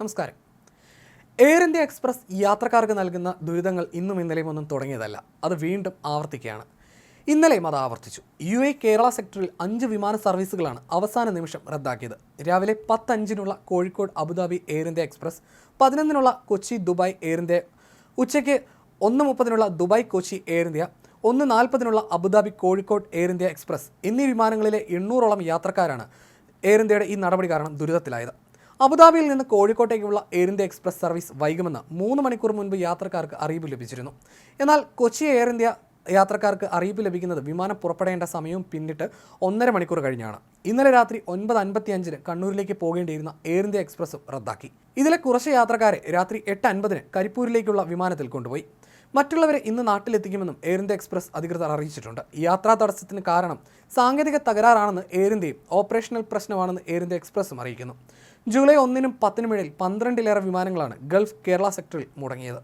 നമസ്കാരം. Air India express യാത്രക്കാർക്ക് നൽകുന്ന ദുരിതങ്ങൾ ഇന്നും ഇന്നലെയും ഒന്നും തുടങ്ങിയതല്ല. അത് വീണ്ടും ആവർത്തിക്കുകയാണ്. ഇന്നലെയും അത് ആവർത്തിച്ചു. യു എ കേരള സെക്ടറിൽ അഞ്ച് വിമാന സർവീസുകളാണ് അവസാന നിമിഷം റദ്ദാക്കിയത്. രാവിലെ പത്തഞ്ചിനുള്ള Kozhikode Abu Dhabi Air India Express പതിനൊന്നിനുള്ള Kochi Dubai Air India ഉച്ചയ്ക്ക് ഒന്ന് മുപ്പതിനുള്ള ദുബായ് കൊച്ചി എയർ ഇന്ത്യ ഒന്ന് നാൽപ്പതിനുള്ള Abu Dhabi Kozhikode Air India Express എന്നീ വിമാനങ്ങളിലെ എണ്ണൂറോളം യാത്രക്കാരാണ് എയർ ഇന്ത്യയുടെ ഈ നടപടി കാരണം ദുരിതത്തിലായത്. അബുദാബിയിൽ നിന്ന് കോഴിക്കോട്ടേക്കുള്ള എയർ ഇന്ത്യ എക്സ്പ്രസ് സർവീസ് വൈകുമെന്ന് മൂന്ന് മണിക്കൂർ മുൻപ് യാത്രക്കാർക്ക് അറിയിപ്പ് ലഭിച്ചിരുന്നു. എന്നാൽ കൊച്ചി എയർ ഇന്ത്യ യാത്രക്കാർക്ക് അറിയിപ്പ് ലഭിക്കുന്നത് വിമാനം പുറപ്പെടേണ്ട സമയവും പിന്നിട്ട് ഒന്നര മണിക്കൂർ കഴിഞ്ഞാണ്. ഇന്നലെ രാത്രി ഒൻപത് അൻപത്തി അഞ്ചിന് കണ്ണൂരിലേക്ക് പോകേണ്ടിയിരുന്ന എയർ ഇന്ത്യ എക്സ്പ്രസും റദ്ദാക്കി. ഇതിലെ കുറച്ച് യാത്രക്കാരെ രാത്രി എട്ട് അൻപതിന് കരിപ്പൂരിലേക്കുള്ള വിമാനത്തിൽ കൊണ്ടുപോയി. മറ്റുള്ളവരെ ഇന്ന് നാട്ടിലെത്തിക്കുമെന്നും എയർ ഇന്ത്യ എക്സ്പ്രസ് അധികൃതർ അറിയിച്ചിട്ടുണ്ട്. യാത്രാ തടസ്സത്തിന് കാരണം സാങ്കേതിക തകരാറാണെന്ന് എയർ ഇന്ത്യയും ഓപ്പറേഷണൽ പ്രശ്നമാണെന്ന് എയർ ഇന്ത്യ എക്സ്പ്രസും അറിയിക്കുന്നു. ജൂലൈ ഒന്നിനും പത്തിനും ഇടയിൽ പന്ത്രണ്ടിലേറെ വിമാനങ്ങളാണ് ഗൾഫ് കേരള സെക്ടറിൽ മുടങ്ങിയത്.